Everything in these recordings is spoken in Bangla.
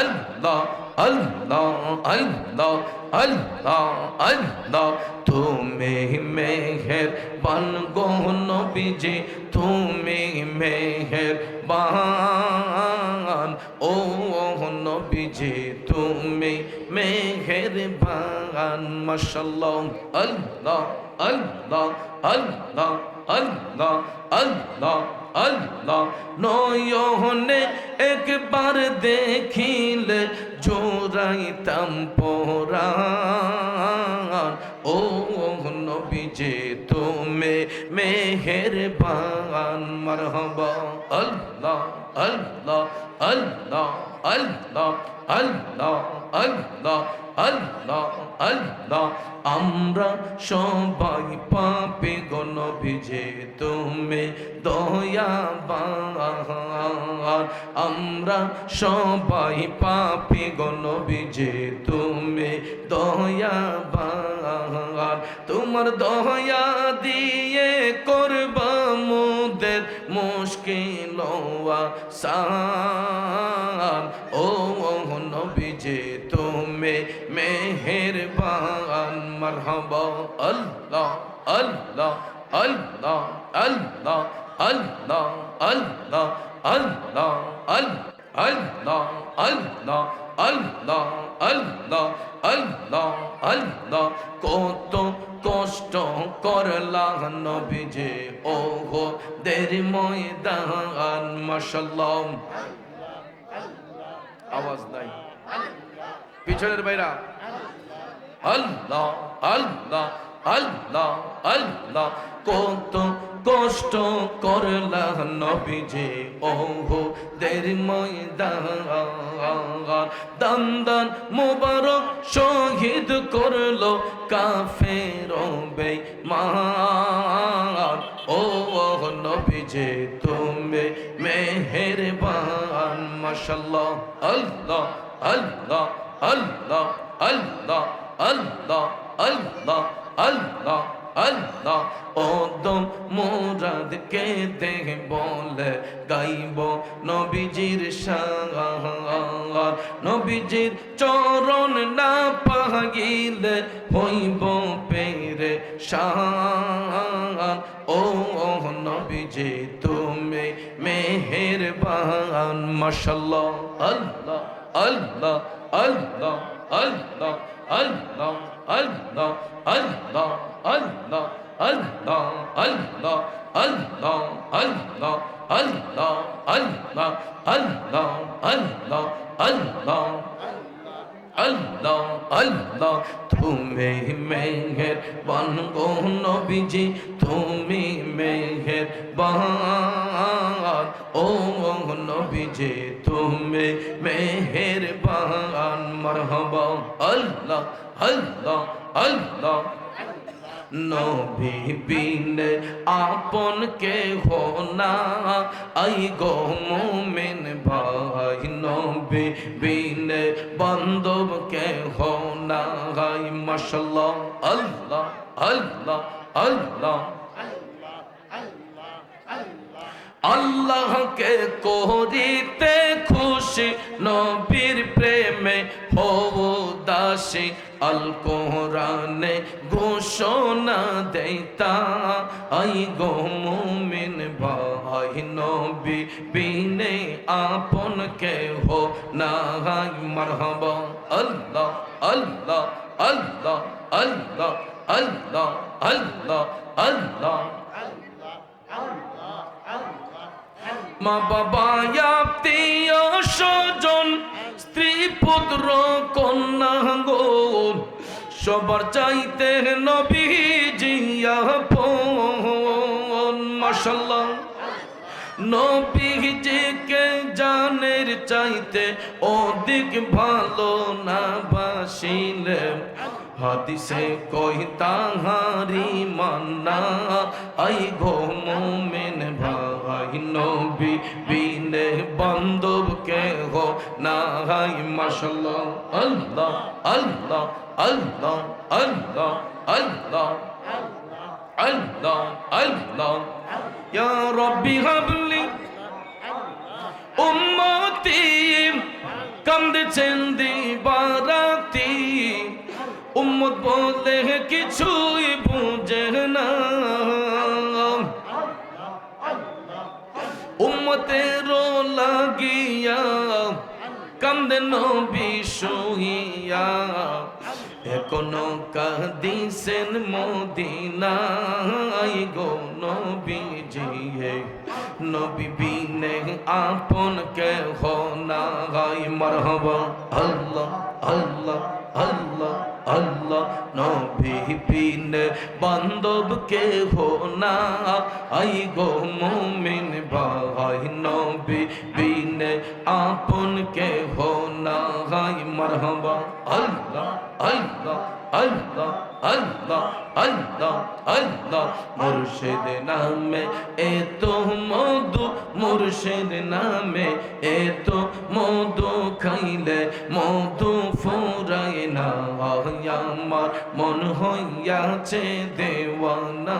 আল্লাহ আল্লাহ আল্লাহ আল্লাহ আল্লাহ। তুমি মেহের বান গো নবীজি, তুমি মেহের বান ও নবীজি, তুমি মেহের বান মাশাল্লাহ আল্লাহ আল্লাহ আল্লাহ আল্লাহ আল্লাহ। আল্লাহ নয়নে একবার দেখিলে জোরাইতাম পোরান ও নবীজে তুমি মেহেরবান, মারহাবা। আল্লাহ আল্লাহ আল্লাহ আল্লাহ আল্লাহ আল্লাহ আল্লাহ আল্লাহ। আমরা সবাই ভিজে তুমি দয়াবান। আমরা সবাই পাপে গণ ভিজে তুমি দয়াবান। তোমার দয়া দিয়ে করবা মুদের মুশকিল সান ও নবীজে, তুমি মেহেরবান। মারহাবা, আল্লাহ আল্লাহ। আল্লাহ আল্লাহ আল্লাহ আল্লাহ আল্লাহ আল্লাহ আল্লাহ আল্লাহ আল্লাহ আল্লাহ আল্লাহ কত কষ্ট করলা নবীজে ওহো দের ময়দান মাশাল্লাহ আওয়াজ নাই পিছনের বাইরা আল্লাহ আল্লাহ আল্লাহ আল্লাহ, কত কষ্ট করলা নবীজে। ওহো দের দান দান মোবারক শহীদ করল কাফের বেঈমান ও নবীজে, তুমি মেহেরবান মাশাল্লাহ আল্লাহ আল্লাহ আল্লাহ আল্লাহ আল্লাহ আল্লাহ। আল্লাহ আল্লাহ ওদম মুরাদ কে দেহ বলে গাইব নবীজির শান নবীজির চরণ না পাগিলে হইব পেরে শান ও নবীজি, তুমি মেহেরবান মাশাল্লাহ আল্লাহ আল্লাহ আল্লাহ আল্লাহ আল্লাহ। আল্লাহ আল্লাহ আল্লাহ আল্লাহ আল্লাহ আল্লাহ আল্লাহ আল্লাহ আল্লাহ আল্লাহ আল্লাহ আল্লাহ আল্লাহ আল্লাহ তুমি মেঘের বান নবীজি তুমি মেঘের বান ও নবীজি তুমি মেহের বান মারহাবা আল্লাহ আপন কে হো না। আই গো মোমেন ভাই, নবী বিনে বান্ধব কে হাই মাশাল্লাহ আল্লাহ আল্লাহ আল্লাহ। আল্লাহকে করিতে খুশি, নবীর প্রেমে হও দাসী আল কোরআনে ঘোষণা দেতা আই গো মুমিন ভাই নবী বিনে আপন কে হো না হাই মারহাবা আল্লাহ আল্লাহ আল্লাহ আল্লাহ আল্লাহ আল্লাহ আল্লাহ মা বাবা আত্মীয় স্বজন স্ত্রী, পুত্র, কন্যা গো সবার চাইতে নবী জিয়া পন। মাশাল্লাহ নবীজিকে জানের চাইতে অধিক ভালো না বাসিলে হাদিসে কই তাহারি মান্না, আই গো মোমেন ভাই, নবী বিনে বান্ধব কে হো না হাই মাশাল্লাহ আল্লাহ আল্লাহ আল্লাহ আল্লাহ আল্লাহ আল্লাহ আল্লাহ। ইয়া রব্বি হাবলি উম্মতি কান্দেছেন দিবারাতি উম্মত বলে কিছুই বুঝে না। উম্মতের লাগিয়া কান্দে নবী সহিয়া। এখনও কাঁদিসেন মদিনাই গো নবী হে। নবী বিনে আপন কে হো না গাই মরহবা আল্লাহ আল্লাহ আল্লাহ আল্লাহ। নবী বিনে বান্ধব কে হো না আই গো মুমিন ভাই। নবী বিনে আপন কে হো না মরহবা আল্লাহ আল্লাহ আল্লাহ আল্লাহ আল্লাহ আল্লাহ মুর্শিদ নামে এত মধু মুর্শিদ নামে এত মধু খাইলে মধু ফুরায় না আমার মন হইয়াছে দেওয়ানা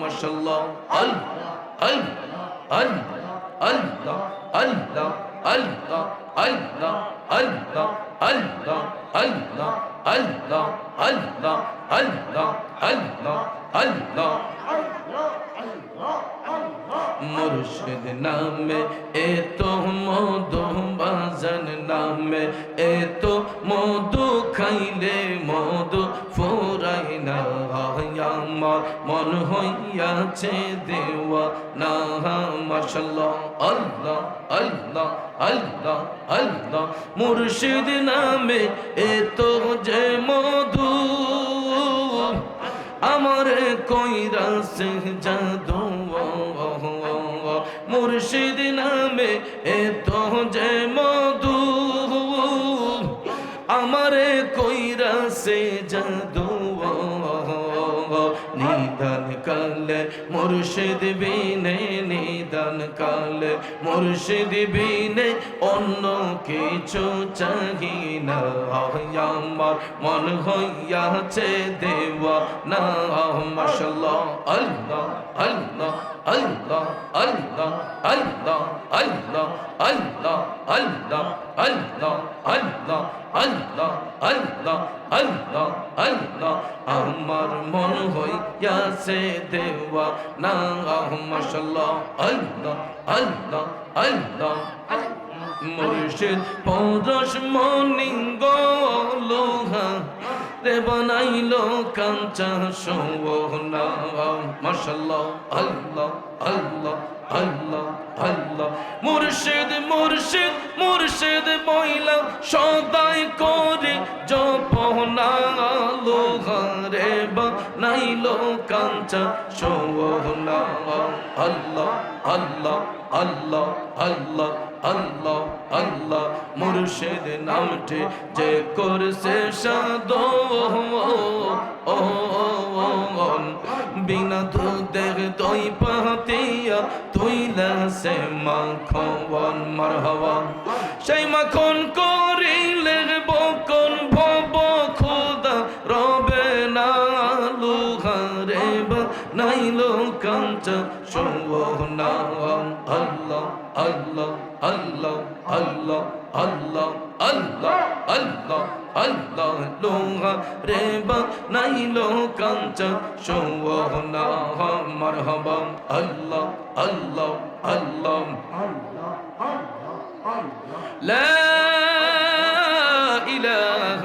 মশাল্লাহ আল্লাহ আল্লাহ আল্লাহ আল্লাহ আল্লাহ আল্লাহ আল্লাহ আল্লাহ আল্লাহ আল্লাহ আল্লাহ আল্লাহ আল্লাহ আল্লাহ মুর্শিদ নামে এত মধু বাজন নামে এত মধু খাইলে মধু না আমার মন হইয়াছে দেওয়া না মাশাল্লাহ, আল্লাহ আল্লাহ আল্লাহ আল্লাহ। মুর্শিদ নামে এত যে মধু, আমার কইরা সে জাদু। মুর্শিদ নামে এত যে মধু Kirk. কালে মুর্শিদ বিনে নিদান কালে মুর্শিদ বিনে অন্য কিছু চাহি না আমার মন হইয়াছে দেওয়া না মাশাল্লাহ আল্লাহ আল্লাহ আল্লাহ আল্লাহ আল্লাহ আল্লাহ আল্লাহ আল্লাহ আল্লাহ আল্লাহ আল্লাহ আল্লাহ আল্লাহ আল্লাহ আমার মন হইয়াছে দেওয়া না মাশাল্লাহ আল্লাহ আল্লাহ আল্লাহ। মুর্শিদ পরশ মনিঙ্গ লোহা, রে বানাইলো কাঞ্চা সোনা মাশাল্লাহ আল্লাহ আল্লাহ আল্লাহ আল্লাহ। মুর্শিদ মুর্শিদ মুর্শিদ বইলা সদাই করে বানাইলো কাঞ্চা সোনা আল্লাহ আল্লাহ নামটি যে করছে বিনা দুধের দই পাতিয়া তুইলা সে মাখন মারহাওয়া সেই মাখন করিলে লুহারে বা নাইলো কাঞ্চ সোনা আল্লাহ আল্লাহ আল্লাহ আল্লাহ আল্লাহ আল্লাহ আল্লাহ আল্লাহ লোহা রে বা নাইলো কাঞ্চ সোনা মারহাবা আল্লাহ আল্লাহ আল্লাহ لا إله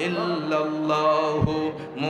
إلا الله